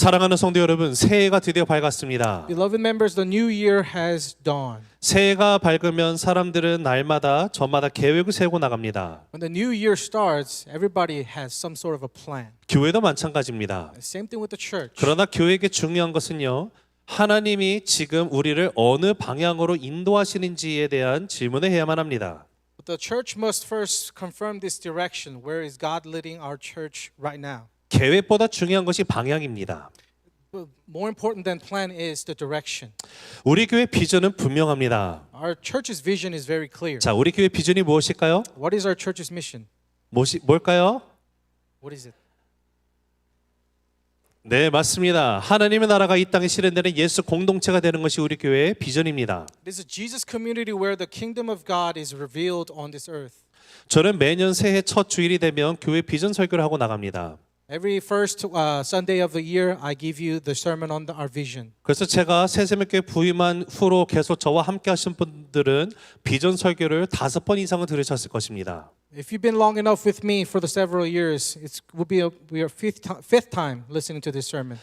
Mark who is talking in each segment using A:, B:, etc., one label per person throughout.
A: 사랑하는 성도 여러분, 새해가 드디어 밝았습니다.
B: Beloved members, the new year has dawned.
A: 새해가 밝으면 사람들은 날마다 저마다 계획을 세우고 나갑니다.
B: When the new year starts, everybody has some sort of a plan.
A: 교회도 마찬가지입니다.
B: Same thing with the church.
A: 그러나 교회에게 중요한 것은요. 하나님이 지금 우리를 어느 방향으로 인도하시는지에 대한 질문을 해야만 합니다.
B: But the church must first confirm this direction. Where is God leading our church right now?
A: 계획보다 중요한 것이 방향입니다.
B: But more important than plan is the direction.
A: 우리 교회 비전은 분명합니다.
B: Our church's vision is very clear.
A: 자, 우리 교회 비전이 무엇일까요?
B: What is our church's mission?
A: 무엇이 뭘까요?
B: What is it?
A: 네, 맞습니다. 하나님의 나라가 이 땅에 실현되는 예수 공동체가 되는 것이 우리 교회의 비전입니다.
B: It is Jesus community where the kingdom of God is revealed on this earth.
A: 저는 매년 새해 첫 주일이 되면 교회 비전 설교를 하고 나갑니다.
B: Every first uh, Sunday of the year, I give you the sermon on the, our vision.
A: 그래서 제가 새새벽교회 부임한 후로 계속 저와 함께 하신 분들은 비전 설교를 다섯 번 이상은 들으셨을 것입니다.
B: If you've been long enough with me for the several years, it will be a, are fifth, fifth time listening to this sermon.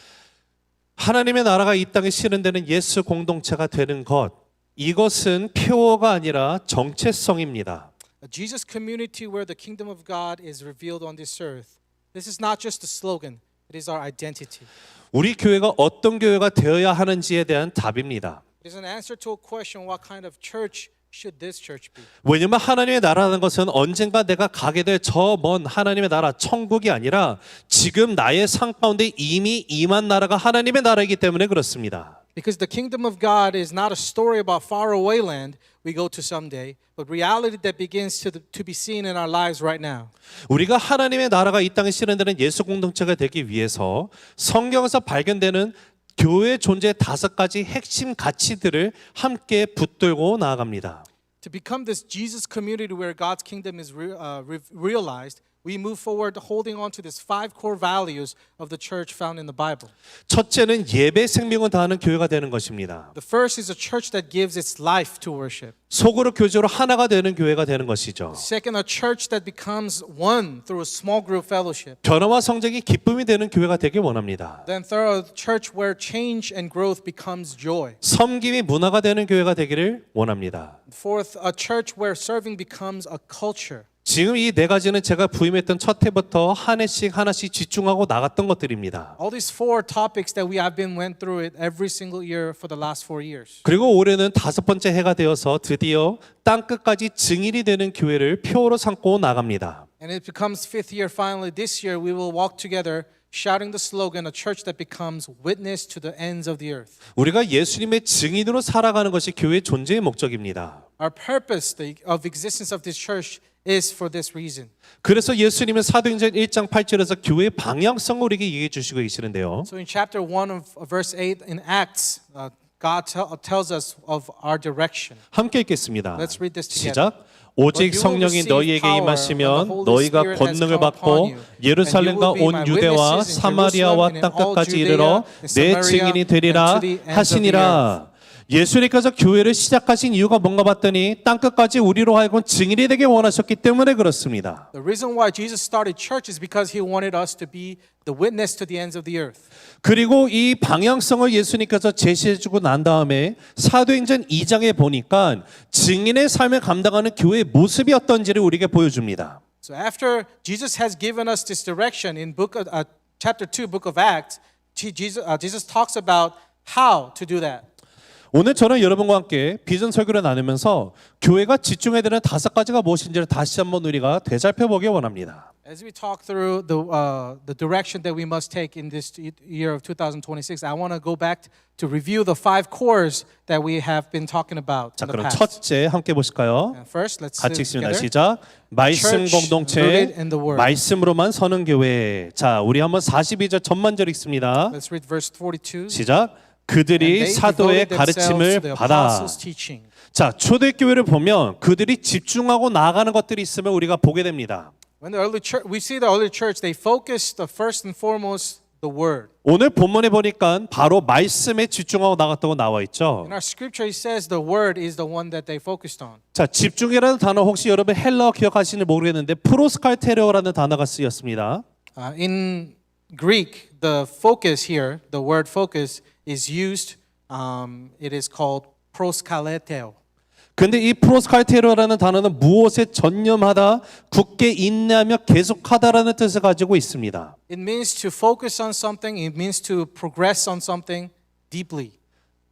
A: 하나님의 나라가 이 땅에 실현되는 예수 공동체가 되는 것 이것은 표어가 아니라 정체성입니다.
B: A Jesus community where the kingdom of God is revealed on this earth. This is not just a slogan, it is our identity.
A: 우리 교회가 어떤 교회가 되어야 하는지에 대한 답입니다.
B: It is an answer to a question what kind of church should this church be?
A: 왜냐면 하나님의 나라라는 것은 언젠가 내가 가게 될 저 먼 하나님의 나라 천국이 아니라 지금 나의 삶 가운데 이미 임한 나라가 하나님의 나라이기 때문에 그렇습니다.
B: Because the kingdom of God is not a story about faraway land we go to someday, but reality that begins to, the, to be seen in our lives right now.
A: 우리가 하나님의 나라가 이 땅에 실현되는 예수 공동체가 되기 위해서 성경에서 발견되는 교회 존재의 다섯 가지 핵심 가치들을 함께 붙들고 나아갑니다.
B: To become this Jesus community where God's kingdom is re- uh, re- realized, we move forward holding on to these five core values of the church found in the Bible.
A: 첫째는 예배 생명을 다하는 교회가 되는 것입니다.
B: The first is a church that gives its life to worship.
A: 속으로 교제로 하나가 되는 교회가 되는 것이죠.
B: Second, a church that becomes one through a small group fellowship.
A: 변화와 성장이 기쁨이 되는 교회가 되길 원합니다.
B: Then third, a church where change and growth becomes joy.
A: 섬김이 문화가 되는 교회가 되기를 원합니다.
B: Fourth, a church where serving becomes a culture.
A: 지금 이 네 가지는 제가 부임했던 첫 해부터 한 해씩 하나씩 집중하고 나갔던 것들입니다.
B: All these four topics that we have been went through it every single year for the last four years.
A: 그리고 올해는 다섯 번째 해가 되어서 드디어 땅 끝까지 증인이 되는 교회를 표로 삼고 나갑니다.
B: And it becomes fifth year finally. This year we will walk together shouting the slogan, a church that becomes witness to the ends of the earth.
A: 우리가 예수님의 증인으로 살아가는 것이 교회의 존재의 목적입니다.
B: Our purpose the- of existence of this church is for this reason.
A: 그래서 예수님은 사도행전 1장 8절에서 교회의 방향성을 우리에게 얘기해 주시고 계시는데요.
B: So in chapter 1 of verse 8 in Acts, uh, God tell, tells us of our direction.
A: 함께 읽겠습니다.
B: Let's read this together.
A: 시작. 오직 성령이 너희에게 임하시면 너희가 권능을 받고 예루살렘과 온 유대와 사마리아와 땅 끝까지 이르러 내 증인이 되리라 하시니라. 예수님께서 교회를 시작하신 이유가 뭔가 봤더니 땅 끝까지 우리로 하여금 증인이 되게 원하셨기 때문에 그렇습니다.
B: The reason why Jesus started church is because he wanted us to be the witness to the ends of the earth.
A: 그리고 이 방향성을 예수님께서 제시해 주고 난 다음에 사도행전 2장에 보니까 증인의 삶을 감당하는 교회의 모습이 어떤지를 우리에게 보여줍니다.
B: So after Jesus has given us this direction in book uh, chapter 2 book of Acts, Jesus, uh, Jesus talks about how to do that.
A: 오늘 저는 여러분과 함께 비전 설교를 나누면서 교회가 집중해야 되는 다섯 가지가 무엇인지를 다시 한번 우리가 되살펴보기 원합니다.
B: As we talk through the uh, the direction that we must take in this year of 2026, I want to go back to review the five cores that we have been talking about
A: 자,
B: in the
A: 그럼
B: past.
A: 첫째 함께 보실까요?
B: First, let's
A: 같이 읽습니다.
B: together.
A: 시작. 말씀
B: Church
A: 공동체,
B: rooted in the word.
A: 말씀으로만 서는 교회. 자, 우리 한번 42절 전반절 읽습니다.
B: Let's read verse 42.
A: 시작. 그들이 사도의 가르침을 받아. 자, 초대교회를 보면 그들이 집중하고 나아가는 것들이 있으면 우리가 보게 됩니다.
B: When the early church, we see the early church, they focused the first and foremost the word.
A: 오늘 본문에 보니까 바로 말씀에 집중하고 나갔다고 나와 있죠.
B: In our scripture, it says the word is the one that they focused on.
A: 자, 집중이라는 단어 혹시 여러분 헬라어 기억하시는지 모르겠는데 프로스칼테레오라는 단어가 쓰였습니다.
B: Uh, in Greek, the focus here, the word focus, is used. Um, it is called proskaleteo.
A: 근데 이 프로스칼테로라는 단어는 무엇에 전념하다, 굳게 인내하며 계속하다라는 뜻을 가지고 있습니다.
B: It means to focus on something. It means to progress on something deeply.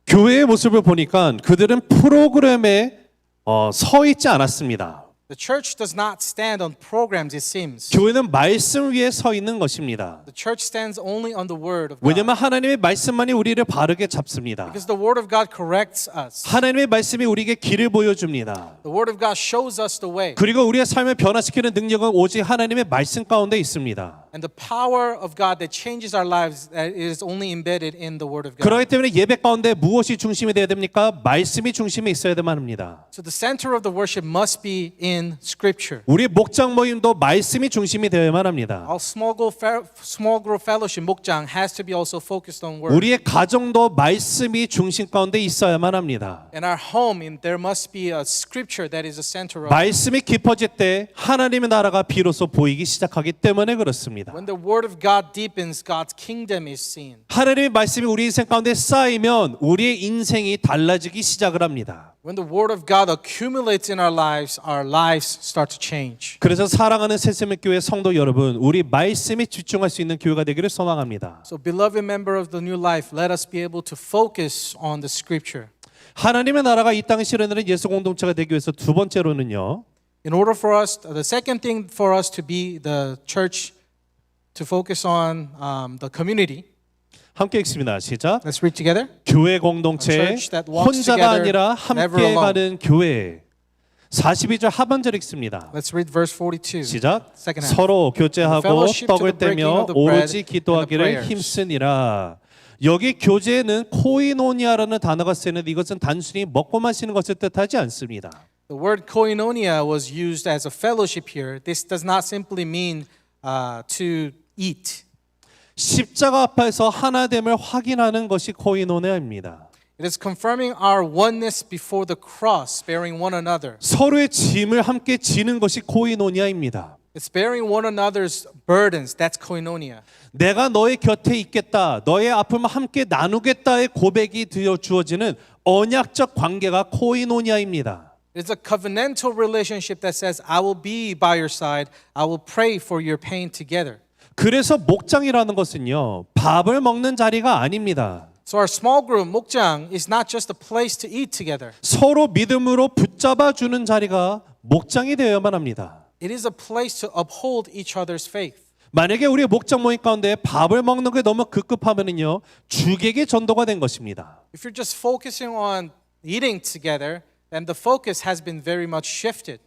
A: 교회의 모습을 보니까 그들은 프로그램에 어, 서 있지 않았습니다.
B: The church does not stand on programs, it seems.
A: 교회는 말씀 위에 서 있는 것입니다.
B: The church stands only on the word of God.
A: 왜냐하면 하나님의 말씀만이 우리를 바르게 잡습니다.
B: Because the word of God corrects us.
A: 하나님의 말씀이 우리에게 길을 보여줍니다.
B: The word of God shows us the way.
A: 그리고 우리의 삶을 변화시키는 능력은 오직 하나님의 말씀 가운데 있습니다.
B: And the power of God that changes our lives is only embedded in the word of God.
A: 그렇기 때문에 예배 가운데 무엇이 중심이 되어야 됩니까? 말씀이 중심에 있어야 되만 합니다.
B: So the center of the worship must be in scripture.
A: 우리 목장 모임도 말씀이 중심이 되어야만 합니다.
B: Our small group, small group fellowship 목장 has to be also focused on word.
A: 우리의 가정도 말씀이 중심 가운데 있어야만 합니다.
B: In our home, in, there must be a scripture that is the center of.
A: 말씀이 깊어질 때 하나님의 나라가 비로소 보이기 시작하기 때문에 그렇습니다.
B: When the word of God deepens, God's kingdom is seen.
A: 하나님의 말씀이 우리 인생 가운데 쌓이면 우리의 인생이 달라지기 시작을 합니다.
B: When the word of God accumulates in our lives, our lives start to change.
A: 그래서 사랑하는 새세미 교회 성도 여러분, 우리 말씀에 집중할 수 있는 교회가 되기를 소망합니다.
B: So, beloved member of the new life, let us be able to focus on the scripture.
A: 하나님의 나라가 이 땅에 실현되는 예수 공동체가 되기 위해서 두 번째로는요.
B: In order for us, the second thing for us to be the church, to focus on um, the community.
A: 함께 읽습니다. 시작.
B: Let's read together.
A: 교회 공동체
B: church that walks
A: 혼자가
B: together,
A: 아니라 함께. 가는 교회. 42절 하반절 읽습니다.
B: Let's read verse 42.
A: 시작. 서로 교제하고 떡을 떼며 오로지 기도하기를. 힘쓰니라. 여기 교제에는 코이노니아라는 단어가 쓰이는데 이것은 단순히 먹고 마시는 것을 뜻하지 않습니다.
B: The word koinonia was used as a fellowship here. This does not simply mean uh, to eat.
A: 십자가 앞에서 하나됨을 확인하는 것이 코이노니아입니다.
B: It is confirming our oneness before the cross, bearing one another.
A: 서로의 짐을 함께 지는 것이 코이노니아입니다.
B: It's bearing one another's burdens. That's koinonia.
A: 내가 너의 곁에 있겠다. 너의 아픔을 함께 나누겠다의 고백이 되어 주어지는 언약적 관계가 코이노니아입니다.
B: It's a covenantal relationship that says, I will be by your side. I will pray for your pain together.
A: 그래서 목장이라는 것은요. 밥을 먹는 자리가 아닙니다.
B: So our small group, 목장, is not just a place to eat together.
A: 서로 믿음으로 붙잡아 주는 자리가 목장이 되어야만 합니다.
B: It is a place to uphold each other's faith.
A: 만약에 우리 목장 모임 가운데 밥을 먹는 게 너무 급급하면은요. 주객의 전도가 된 것입니다.
B: If you're just focusing on eating together, then the focus has been very much shifted.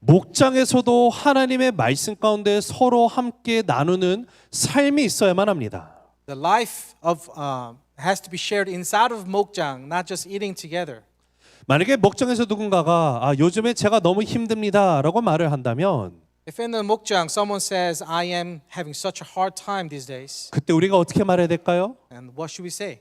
A: 목장에서도 하나님의 말씀 가운데 서로 함께 나누는 삶이 있어야만 합니다.
B: The life of uh, has to be shared inside of 목장, not just eating together.
A: 만약에 목장에서 누군가가 아, 요즘에 제가 너무 힘듭니다라고 말을 한다면
B: If in the 목장 someone says, "I am having such a hard time these days,"
A: 그때 우리가 어떻게 말해야 될까요?
B: and what should we say?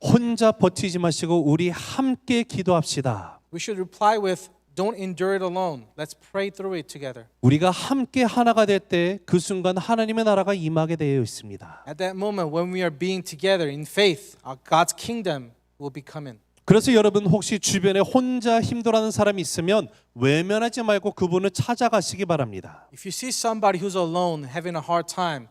A: 혼자 버티지 마시고 우리 함께 기도합시다.
B: We should reply with, "Don't endure it alone. Let's pray through it together."
A: 우리가 함께 하나가 될 때 그 순간 하나님의 나라가 임하게 되어 있습니다.
B: At that moment, when we are being together in faith, our God's kingdom will be coming.
A: 그래서 여러분 혹시 주변에 혼자 힘들어하는 사람이 있으면 외면하지 말고 그분을 찾아가시기 바랍니다.
B: If you see somebody who's alone, having a hard time,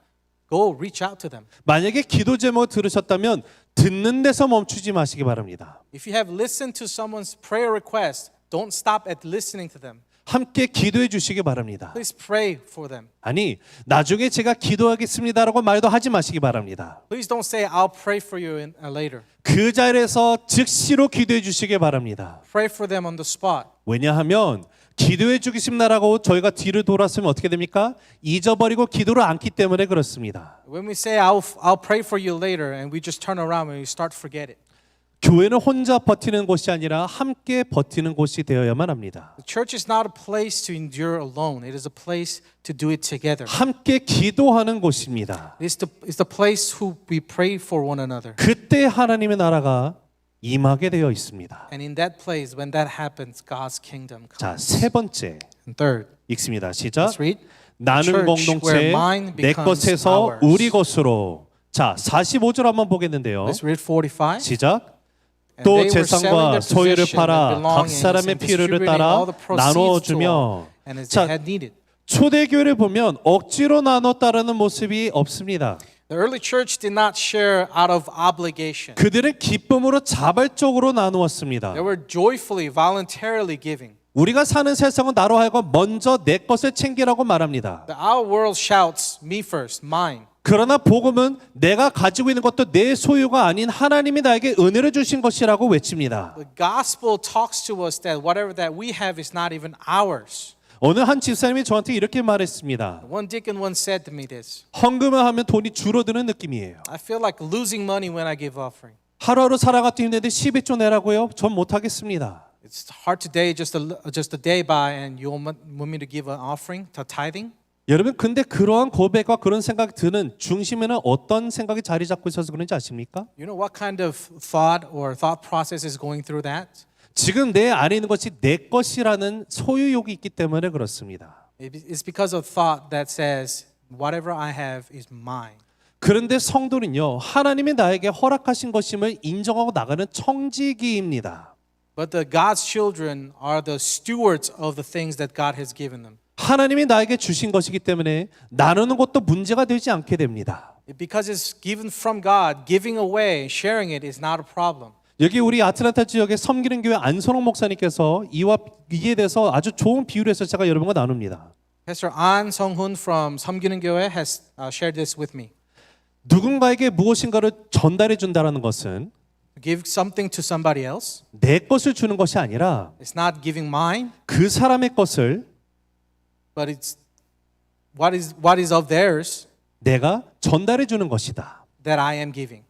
B: go reach out to them.
A: 만약에 기도 제목 들으셨다면 듣는 데서 멈추지 마시기 바랍니다.
B: If you have listened to someone's prayer request, don't stop at listening to them.
A: 함께 기도해 주시기 바랍니다.
B: Please pray for them.
A: 아니, 나중에 제가 기도하겠습니다라고 말도 하지 마시기 바랍니다.
B: Please don't say, I'll pray for you in, uh, later.
A: 그 자리에서 즉시로 기도해 주시기 바랍니다.
B: Pray for them on the spot.
A: 왜냐하면 기도해 주겠습니다라고 저희가 뒤를 돌았으면 어떻게 됩니까? 잊어버리고 기도를 않기 때문에 그렇습니다.
B: When we say, I'll, I'll pray for you later, and we just turn around and we start forget it.
A: 교회는 혼자 버티는 곳이 아니라 함께 버티는 곳이 되어야만 합니다.
B: The church is not a place to endure alone, it is a place to do it together.
A: 함께 기도하는 곳입니다.
B: It's the, it's the place who we pray for one another.
A: 그때 하나님의 나라가 임하게 되어 있습니다.
B: And in that place, when that happens, God's kingdom
A: 자,
B: comes.
A: 세 번째
B: And third,
A: 읽습니다. 시작.
B: let's read.
A: 나는 공동체 내 것에서
B: ours.
A: 우리 것으로. 자, 45절 한번 보겠는데요.
B: Let's read 45.
A: 시작. 또 재산과 소유를 팔아 각 사람의 필요를 따라 나누어 주며 자,
B: needed.
A: 초대 교회를 보면 억지로 따르는 모습이 없습니다.
B: The early church did not share out of obligation.
A: 그들은 기쁨으로 자발적으로 나누었습니다.
B: They were joyfully, voluntarily giving.
A: 우리가 사는 세상은 나로 하여금 먼저 내 것을 챙기라고 말합니다.
B: The our world shouts, "Me first, mine."
A: 그러나 복음은 내가 가지고 있는 것도 내 소유가 아닌 하나님이 나에게 은혜를 주신 것이라고 외칩니다.
B: The gospel talks to us that whatever that we have is not even ours.
A: 어느 한 집사님이 저한테 이렇게 말했습니다.
B: One deacon once said to me this
A: 헌금을 하면 돈이 줄어드는 느낌이에요.
B: I feel like losing money when I give offering.
A: 하루하루 살아가도 힘든데 11조 내라고요? 전 못하겠습니다.
B: It's hard today, just a, just a day by, and you want want me to give an offering, to tithing?
A: 여러분 근데 그러한 고백과 그런 생각이 드는 중심에는 어떤 생각이 자리 잡고 있어서 그런지 아십니까?
B: You know what kind of thought or thought process is going through that?
A: 지금 내 안에 있는 것이 내 것이라는 소유욕이 있기 때문에 그렇습니다.
B: It- It's because of thought that says, whatever I have is mine.
A: 그런데 성도는요 하나님이 나에게 허락하신 것임을 인정하고 나가는 청지기입니다.
B: But the God's children are the stewards of the things that God has given them.
A: 하나님이 나에게 주신 것이기 때문에 나누는 것도 문제가 되지 않게 됩니다.
B: Because it's given from God, giving away, sharing it is not a problem.
A: 여기 우리 아틀란타 지역의 섬기는 교회 안선홍 목사님께서 이와 이에 대해서 아주 좋은 비유를 해서 제가 여러분과 나눕니다.
B: Pastor An Song-hun from 섬기는 교회 has uh, shared this with me.
A: 누군가에게 무엇인가를 전달해 준다는 것은
B: give something to somebody else,
A: 내 것을 주는 것이 아니라
B: it's not giving mine,
A: 그 사람의 것을
B: but it's what is what is of theirs
A: 내가 전달해 주는 것이다.
B: that I am giving.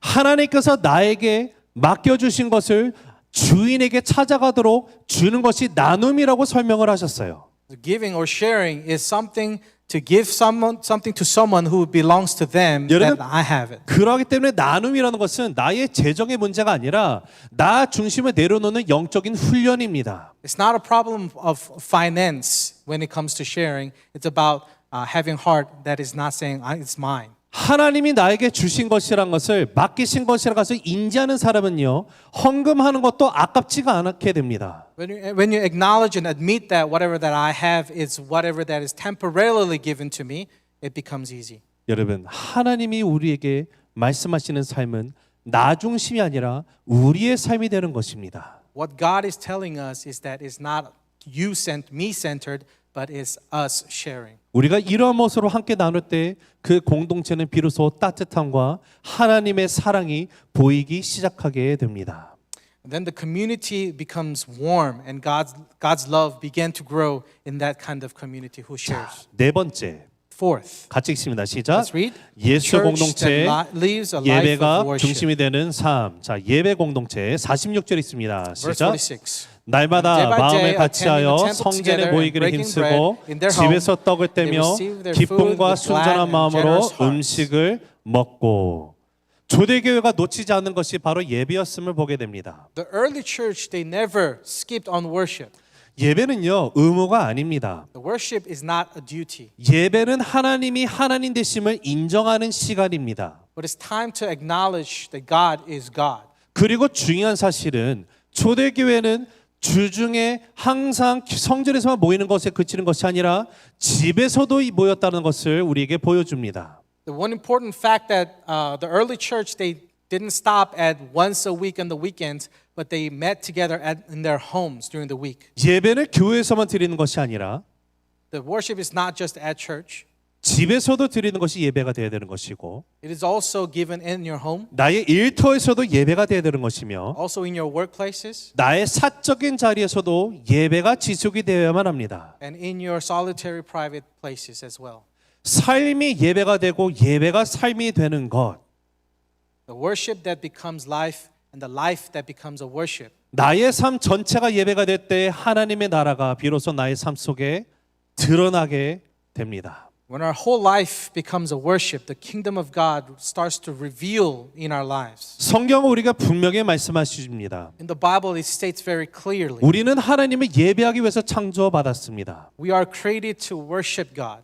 A: 하나님께서 나에게 맡겨 주신 것을 주인에게 찾아가도록 주는 것이 나눔이라고 설명을 하셨어요.
B: The giving or sharing is something to give someone something to someone who belongs to them
A: 여러분,
B: that I have it.
A: 그러기 때문에 나눔이라는 것은 나의 재정의 문제가 아니라 나 중심을 내려놓는 영적인 훈련입니다.
B: It's not a problem of finance when it comes to sharing. It's about uh, having heart that is not saying "I- it's mine.
A: 하나님이 나에게 주신 것이란 것을 맡기신 것이란 것을 인지하는 사람은요 헌금하는 것도 아깝지가 않게 됩니다.
B: When you, when you acknowledge and admit that whatever that I have is whatever that is temporarily given to me, it becomes easy.
A: 여러분 하나님이 우리에게 말씀하시는 삶은 나 중심이 아니라 우리의 삶이 되는 것입니다.
B: What God is telling us is that it's not you sent me centered, but it's us sharing.
A: 우리가 이러한 모습으로 함께 나눌 때 그 공동체는 비로소 따뜻함과 하나님의 사랑이 보이기 시작하게 됩니다.
B: Then the community becomes warm, and God's God's love began to grow in that kind of community who shares.
A: 네 번째
B: Fourth,
A: 같이 읽습니다. 시작.
B: let's read.
A: 예수 공동체 예배가. 중심이 되는 삶. 자, 예배 공동체 46절 있습니다. 시작.
B: 46.
A: 날마다
B: day,
A: 같이하여 성전에 모이기를 힘쓰고 집에서 떡을 떼며 기쁨과 순전한 마음으로. 음식을 먹고 조대교회가 놓치지 않는 것이 바로 예배였음을 보게 됩니다.
B: The early church they never skipped on worship.
A: 예배는요 의무가 아닙니다.
B: The worship is not a duty,
A: 예배는 하나님이 하나님 되심을 인정하는 시간입니다.
B: but it's time to acknowledge that God is God.
A: 그리고 중요한 사실은 초대교회는 주중에 항상 성전에서만 모이는 것에 그치는 것이 아니라 집에서도 모였다는 것을 우리에게 보여줍니다.
B: The one important fact that uh, the early church they didn't stop at once a week on the weekends, but they met together at, in their homes during the week.
A: 예배를 교회에서만 드리는 것이 아니라
B: The worship is not just at church;
A: 집에서도 드리는 것이 예배가 되어야 되는 것이고
B: it is also given in your home,
A: 나의 일터에서도 예배가 되어야 되는 것이며
B: also in your workplaces,
A: 나의 사적인 자리에서도 예배가 지속이 되어야만 합니다.
B: and in your solitary private places as well.
A: 삶이 예배가 되고 예배가 삶이 되는 것
B: The worship that becomes life, and the life that becomes a worship.
A: 나의 삶 전체가 예배가 될 때 하나님의 나라가 비로소 나의 삶 속에 드러나게 됩니다.
B: When our whole life becomes a worship, the kingdom of God starts to reveal in our lives.
A: 성경은 우리가 분명히 말씀하십니다.
B: In the Bible, it states very clearly
A: 우리는 하나님을 예배하기 위해서 창조받았습니다.
B: we are created to worship God.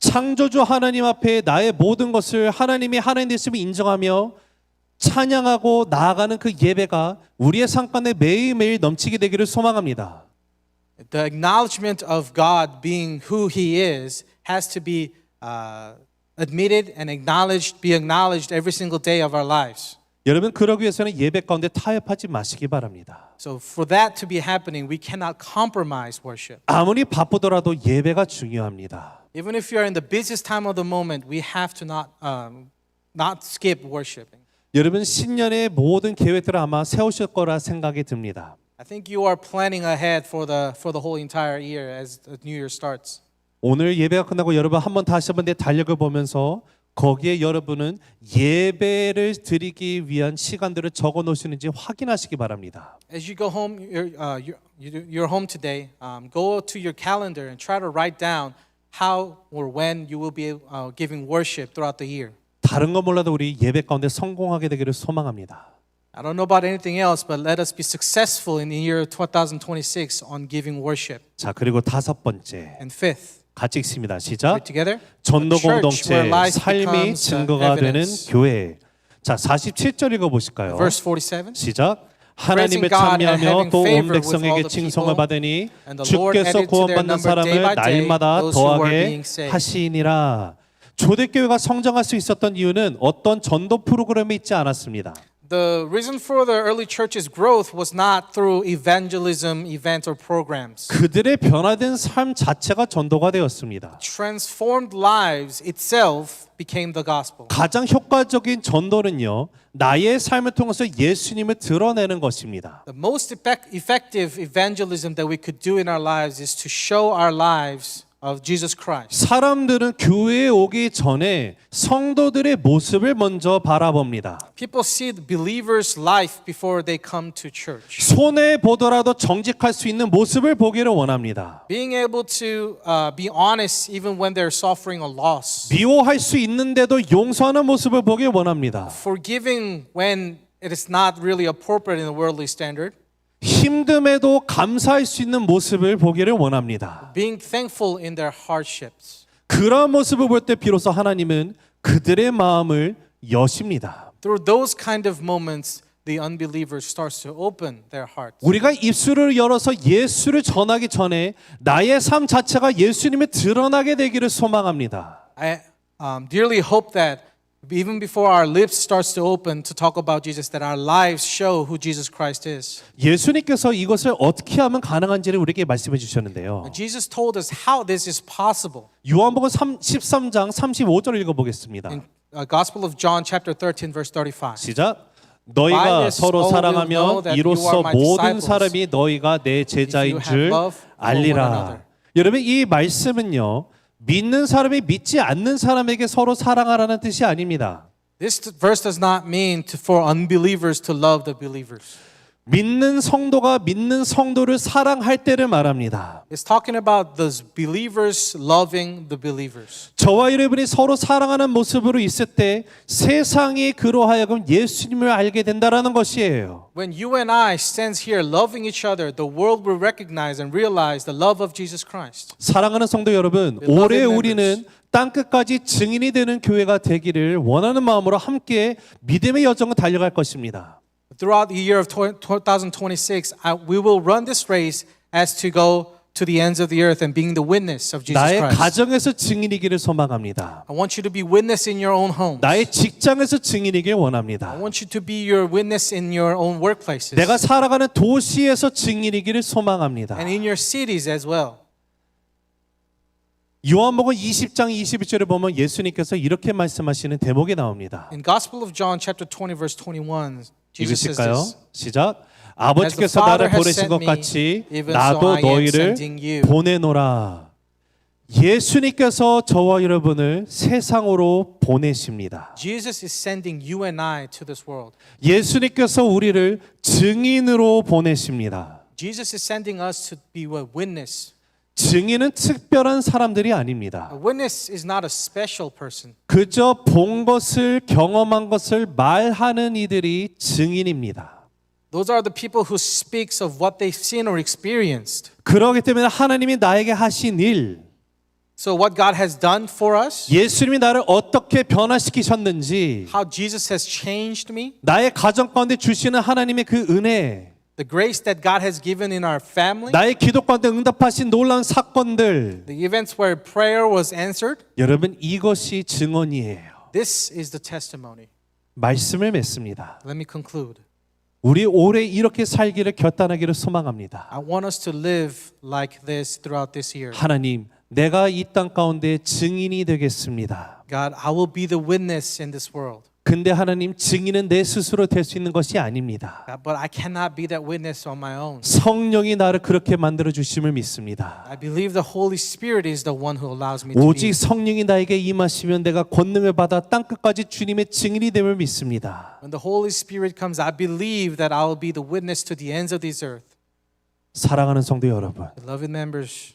A: 창조주 하나님 앞에 나의 모든 것을 하나님이 하나님 되심을 인정하며 찬양하고 나아가는 그 예배가 우리의 상관에 매일매일 넘치게 되기를 소망합니다.
B: The acknowledgement of God being who He is has to be uh, admitted and acknowledged, be acknowledged every single day of our lives.
A: 여러분 그러기 위해서는 예배 가운데 타협하지 마시기 바랍니다.
B: So, for that to be happening, we cannot compromise worship.
A: 아무리 바쁘더라도 예배가 중요합니다.
B: Even if you're in the busiest time of the moment, we have to not, um, not skip worshiping.
A: 여러분 신년의 모든 계획들을 아마 세우실 거라 생각이 듭니다.
B: I think you are planning ahead for the, for the whole entire year as the new year starts.
A: 오늘 예배가 끝나고 여러분 한번 다시 한번 내 달력을 보면서 거기에 여러분은 예배를 드리기 위한 시간들을 적어 놓으시는지 확인하시기 바랍니다.
B: As you go home, you're, uh, you're, you're you're home today, um, go to your calendar and try to write down how or when you will be uh, giving worship throughout the year.
A: 다른 건 몰라도 우리 예배 가운데 성공하게 되기를 소망합니다.
B: I don't know about anything else, but let us be successful in the year 2026 on giving worship.
A: 자, 그리고 다섯 번째.
B: And fifth,
A: 같이 읽습니다. 시작.
B: together.
A: 전도 공동체 삶이 증거가 되는. 교회. 자, 47절 읽어 보실까요?
B: Verse 47.
A: 시작. 찬미하며
B: having
A: 또온 백성에게 칭송을. 받으니 주께서 구원받는 사람을 날마다 더하게. 하시니라. 초대교회가 성장할 수 있었던 이유는 어떤 전도 프로그램이 있지 않았습니다.
B: The reason for the early church's growth was not through evangelism events or programs.
A: 그들의 변화된 삶 자체가 전도가 되었습니다.
B: Transformed lives itself became the gospel.
A: 가장 효과적인 전도는요, 나의 삶을 통해서 예수님을 드러내는 것입니다.
B: The most effect- effective evangelism that we could do in our lives is to show our lives of Jesus Christ.
A: 사람들은 교회에 오기 전에 성도들의 모습을 먼저 바라봅니다.
B: People see the believer's life before they come to church.
A: 손해 보더라도 정직할 수 있는 모습을 보기를 원합니다.
B: Being able to uh, be honest even when they're suffering a loss.
A: 미워할 수 있는데도 용서하는 모습을 보길 원합니다.
B: Forgiving when it is not really appropriate in the worldly standard.
A: 힘듦에도 감사할 수 있는 모습을 보기를 원합니다.
B: Being thankful in their hardships.
A: 그러한 모습을 볼 때 비로소 하나님은 그들의 마음을 여십니다.
B: Through those kind of moments, the unbeliever starts to open their hearts.
A: 우리가 입술을 열어서 예수를 전하기 전에 나의 삶 자체가 예수님이 드러나게 되기를 소망합니다.
B: I um, dearly hope that even before our lips starts to open to talk about Jesus, that our lives show who Jesus Christ is.
A: 예수님께서 이것을 어떻게 하면 가능한지를 우리에게 말씀해 주셨는데요.
B: Jesus told us how this is possible.
A: 요한복음 3, 13장 35절을 읽어 보겠습니다.
B: In uh, Gospel of John, chapter 13, verse 35.
A: 시작. 너희가 서로 사랑하면 이로써 모든 사람이 너희가 내 제자인 줄 알리라. 여러분 이 말씀은요. 믿는 사람이 믿지 않는 사람에게 서로 사랑하라는 뜻이 아닙니다.
B: This t- verse does not mean to, for unbelievers to love the believers.
A: 믿는 성도가 믿는 성도를 사랑할 때를 말합니다.
B: It's talking about those believers loving the believers.
A: 저와 여러분이 서로 사랑하는 모습으로 있을 때 세상이 그로 하여금 예수님을 알게 된다라는 것이에요.
B: When you and I stand here loving each other, the world will recognize and realize the love of Jesus Christ.
A: 사랑하는 성도 여러분, 올해. 우리는 땅 끝까지 증인이 되는 교회가 되기를 원하는 마음으로 함께 믿음의 여정을 달려갈 것입니다.
B: Throughout the year of 2026, I, we will run this race as to go to the ends of the earth and being the witness of Jesus
A: 나의
B: Christ.
A: 가정에서 증인이기를 소망합니다.
B: I want you to be witness in your own homes.
A: 나의 직장에서 증인이길
B: I
A: 원합니다.
B: want you to be your witness in your own workplaces
A: 내가 살아가는 도시에서 증인이기를 소망합니다.
B: and in your cities as well.
A: 요한복음 20장 21절에 보면 예수님께서 이렇게 말씀하시는 대목이 나옵니다.
B: In Gospel of John chapter 20 verse 21, Jesus says
A: 읽으실까요? 시작. 아버지께서 나를 보내신 것 같이 나도 너희를. 보내노라. 예수님께서 저와 여러분을 세상으로 보내십니다. 예수님께서 우리를 증인으로 보내십니다. 증인은 특별한 사람들이 아닙니다.
B: A witness is not a special person.
A: 그저 본 것을 경험한 것을 말하는 이들이 증인입니다.
B: Those are the people who speaks of what they've seen or experienced.
A: 그렇기 때문에 하나님이 나에게 하신 일,
B: So what God has done for us,
A: 예수님이 나를 어떻게 변화시키셨는지,
B: how Jesus has changed me,
A: 나의 가정 가운데 주시는 하나님의 그 은혜,
B: the grace that God has given in our family,
A: 나의 기도 가운데 응답하신 놀라운 사건들,
B: the events where prayer was answered,
A: 여러분 이것이 증언이에요.
B: this is the testimony.
A: 말씀을 맺습니다.
B: Let me conclude.
A: 우리 올해 이렇게 살기를 결단하기를 소망합니다.
B: I want us to live like this throughout this year.
A: 하나님, 내가 이 땅 가운데 증인이 되겠습니다.
B: God, I will be the witness in this world.
A: 근데 하나님 증인은 내 스스로 될 수 있는 것이 아닙니다.
B: But I cannot be that witness on my own.
A: 성령이 나를 그렇게 만들어 주심을 믿습니다.
B: I believe the Holy Spirit is the one who allows me to be.
A: 오직 성령이 나에게 임하시면 내가 권능을 받아 땅 끝까지 주님의 증인이 됨을 믿습니다.
B: When the Holy Spirit comes, I believe that I will be the witness to the ends of this earth.
A: 사랑하는 성도 여러분,
B: Beloved members,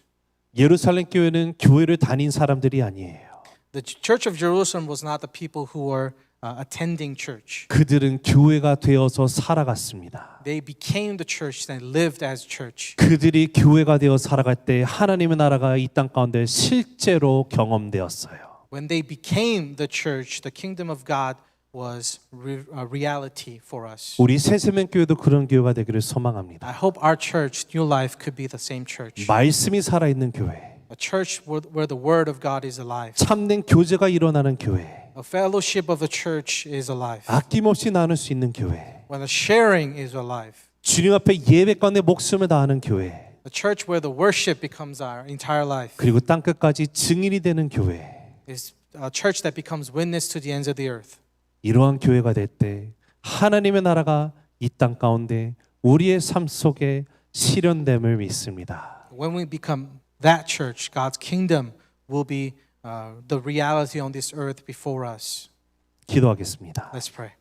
A: 예루살렘 교회는 교회를 다닌 사람들이 아니에요.
B: the Church of Jerusalem was not the people who were uh, attending church.
A: 그들은 교회가 되어서 살아갔습니다.
B: They became the church and lived as church.
A: 그들이 교회가 되어 살아갈 때 하나님의 나라가 이 땅 가운데 실제로 경험되었어요.
B: When they became the church, the kingdom of God was a reality for us.
A: 우리 새세면 교회도 그런 교회가 되기를 소망합니다.
B: I hope our church, New Life, could be the same church.
A: 말씀이 살아있는 교회,
B: A church where, the word of God is alive.
A: 참된 교제가 일어나는 교회,
B: A fellowship of the church is alive.
A: 아낌없이 나눌 수 있는 교회,
B: When the sharing is alive.
A: 주님 앞에 예배 가운데 목숨을 다하는 교회,
B: A church where the worship becomes our entire life.
A: 그리고 땅 끝까지 증인이 되는 교회.
B: Is a church that becomes witness to the ends of the earth.
A: 이러한 교회가 될 때 하나님의 나라가 이 땅 가운데 우리의 삶 속에 실현됨을 믿습니다.
B: When we become that church, God's kingdom will be uh, the reality on this earth before us.
A: 기도하겠습니다.
B: Let's pray.